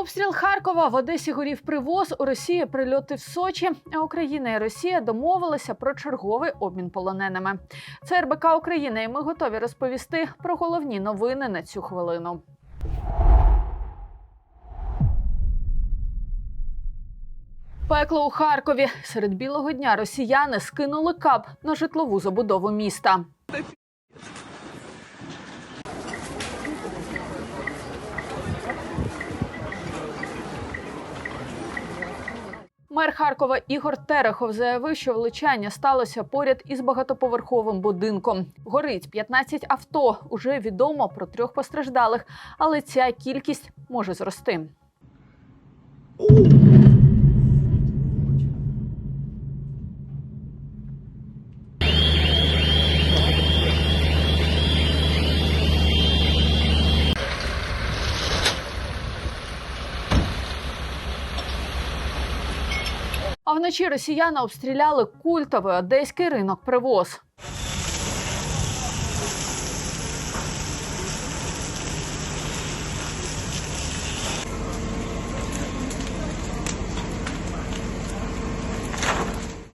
Обстріл Харкова в Одесі горів привоз. У Росії прильоти в Сочі. А Україна і Росія домовилися про черговий обмін полоненими. Це РБК Україна, і ми готові розповісти про головні новини на цю хвилину. Пекло у Харкові. Серед білого дня росіяни скинули кап на житлову забудову міста. Мер Харкова Ігор Терехов заявив, що влучання сталося поряд із багатоповерховим будинком. Горить 15 авто. Уже відомо про трьох постраждалих, але ця кількість може зрости. А вночі росіяни обстріляли культовий одеський ринок привоз.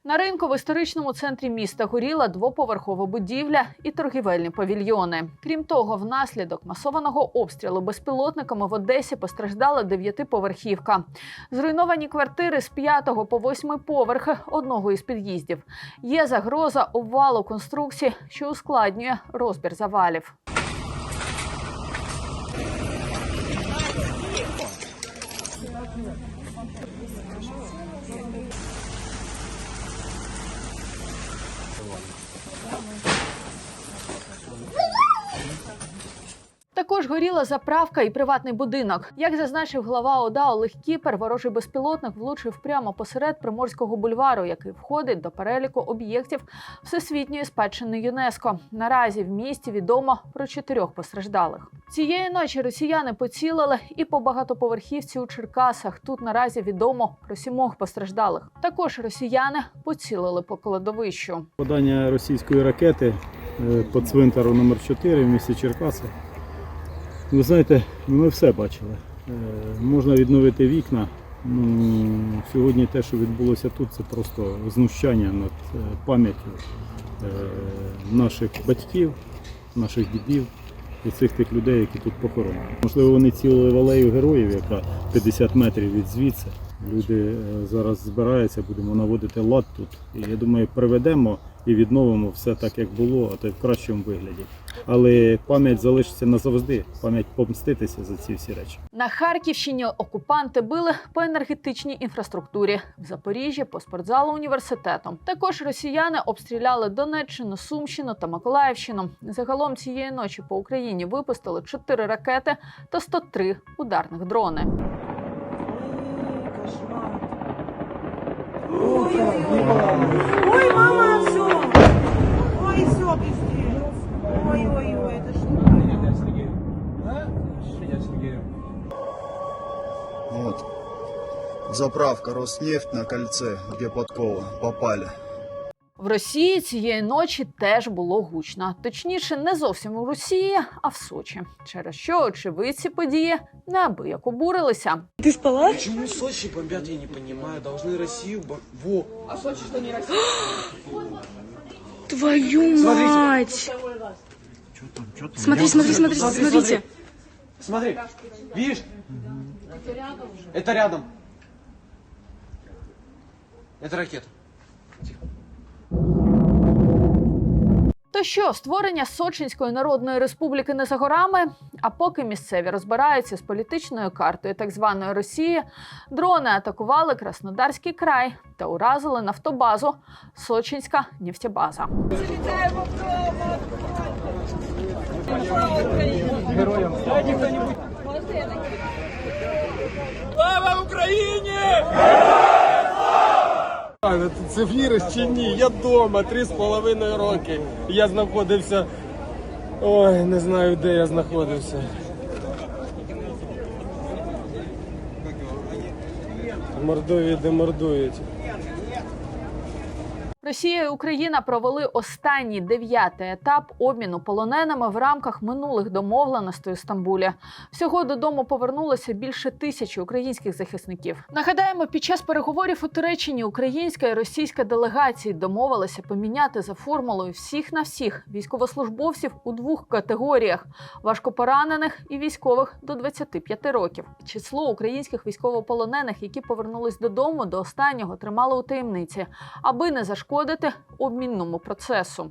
На ринку в історичному центрі міста горіла двоповерхова будівля і торгівельні павільйони. Крім того, внаслідок масованого обстрілу безпілотниками в Одесі постраждала дев'ятиповерхівка. Зруйновані квартири з п'ятого по восьмий поверхи одного із під'їздів. Є загроза обвалу конструкцій, що ускладнює розбір завалів. Також горіла заправка і приватний будинок. Як зазначив глава ОДА Олег Кіпер, ворожий безпілотник влучив прямо посеред Приморського бульвару, який входить до переліку об'єктів всесвітньої спадщини ЮНЕСКО. Наразі в місті відомо про чотирьох постраждалих. Цієї ночі росіяни поцілили і по багатоповерхівці у Черкасах. Тут наразі відомо про сімох постраждалих. Також росіяни поцілили по кладовищу. Подання російської ракети е, по цвинтару номер 4 в місті Черкаси. Ви знаєте, ми все бачили. Е, Можна відновити вікна. Ну, сьогодні те, що відбулося тут, це просто знущання над е, пам'яттю е, наших батьків, наших дідів і цих тих людей, які тут похоронені. Можливо, вони цілили в алею героїв, яка 50 метрів від звідси. Люди е, зараз збираються, будемо наводити лад тут. І я думаю, приведемо і відновимо все так, як було, а то й в кращому вигляді. Але пам'ять залишиться назавжди, пам'ять помститися за ці всі речі. На Харківщині окупанти били по енергетичній інфраструктурі в Запоріжжі по спортзалу університету. Також росіяни обстріляли Донеччину, Сумщину та Миколаївщину. Загалом цієї ночі по Україні випустили 4 ракети та 103 ударних дрони. Ой, мама, все. Ой, все, быстрее. Ой, ой, ой, это что? Вот. Заправка Роснефть на кольце, где подкова. Попали. В Росії цієї ночі теж було гучно. Точніше, не зовсім у Росії, а в Сочі. Через що очевидці події неабияк обурилися. Ты спала? Почему Сочи бомбят, я не понимаю. Должны Россию... бом- Во! Твою Смотрите. мать! Смотри, смотри, смотри, смотрите. Смотри, видишь? Это рядом. Это ракета. То що створення Сочинської народної республіки не за горами? А поки місцеві розбираються з політичною картою так званої Росії, дрони атакували Краснодарський край та уразили нафтобазу Сочинська нефтебаза. Це віриш чи ні? Я вдома три з половиною роки. Я знаходився. Ой, не знаю, де я знаходився. Мордові де мордують. Росія і Україна провели останній дев'ятий етап обміну полоненими в рамках минулих домовленостей у Стамбулі. Всього додому повернулося більше тисячі українських захисників. Нагадаємо, під час переговорів у Туреччині українська і російська делегації домовилися поміняти за формулою всіх на всіх військовослужбовців у двох категоріях: важкопоранених і військових до 25 років. Число українських військовополонених, які повернулись додому, до останнього тримали у таємниці, аби не зашкодити обмінному процесу.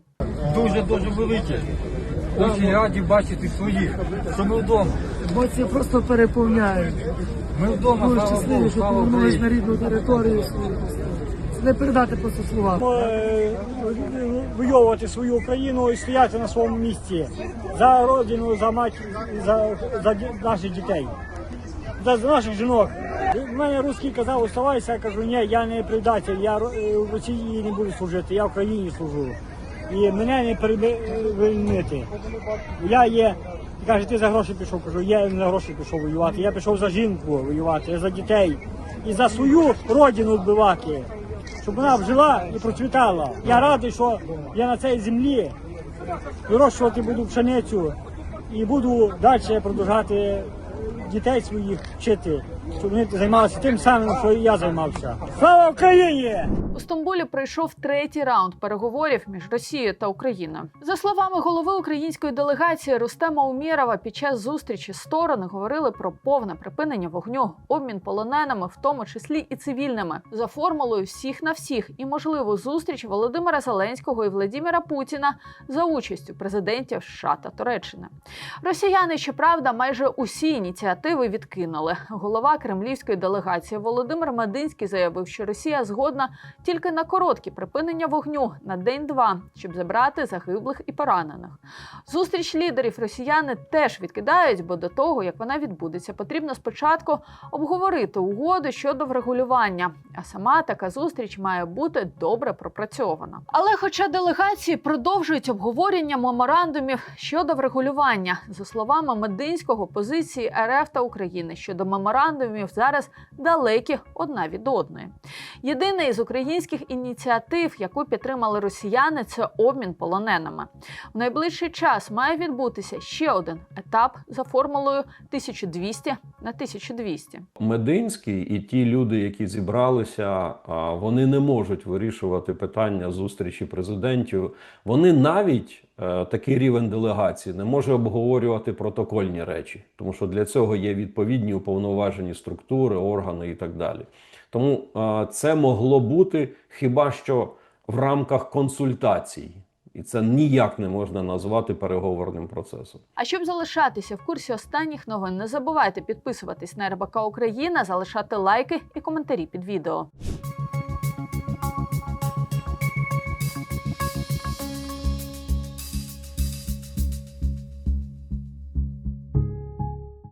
Дуже дуже велике. Очень раді бачити своїх, що ми вдома. Емоції просто переповняють. Ми вдома, Дуже щасливі, Богу, що слава повернулись на рідну територію. Це не передати просто слова. вийовувати свою Україну і стояти на своєму місці за родину, за мать, за, за наших дітей, за, за наших жінок. У мене русський казав, оставайся, я кажу, ні, я не предатель, я е, в Росії не буду служити, я в Україні служу. І мене не перевинити. Я є, каже, ти за гроші пішов, кажу, я не за гроші пішов воювати, я пішов за жінку воювати, я за дітей і за свою родину вбивати щоб вона жила і процвітала. Я радий, що я на цій землі вирощувати буду пшеницю і буду далі продовжати дітей своїх вчити, вони займалися тим самим, що і я займався. Слава Україні! У Стамбулі пройшов третій раунд переговорів між Росією та Україною. За словами голови української делегації Рустема Умєрова, під час зустрічі сторони говорили про повне припинення вогню, обмін полоненими, в тому числі і цивільними, за формулою всіх на всіх і можливу зустріч Володимира Зеленського і Владимира Путіна за участю президентів США та Туреччини. Росіяни, щоправда, майже усі ініціативи відкинули. Голова кремлівської делегації Володимир Мединський заявив, що Росія згодна тільки на короткі припинення вогню на день-два, щоб забрати загиблих і поранених. Зустріч лідерів росіяни теж відкидають, бо до того як вона відбудеться, потрібно спочатку обговорити угоду щодо врегулювання. А сама така зустріч має бути добре пропрацьована. Але, хоча делегації продовжують обговорення меморандумів щодо врегулювання, за словами Мединського, позиції РФ та України щодо меморандумів зараз далекі одна від одної. Єдина із українських ініціатив, яку підтримали росіяни, це обмін полоненими. В найближчий час має відбутися ще один етап за формулою 1200 на 1200. Мединський і ті люди, які зібралися, вони не можуть вирішувати питання зустрічі президентів. Вони навіть такий рівень делегації не може обговорювати протокольні речі, тому що для цього є відповідні уповноважені структури, органи і так далі. Тому е, це могло бути хіба що в рамках консультацій, і це ніяк не можна назвати переговорним процесом. А щоб залишатися в курсі останніх новин, не забувайте підписуватись на РБК Україна, залишати лайки і коментарі під відео.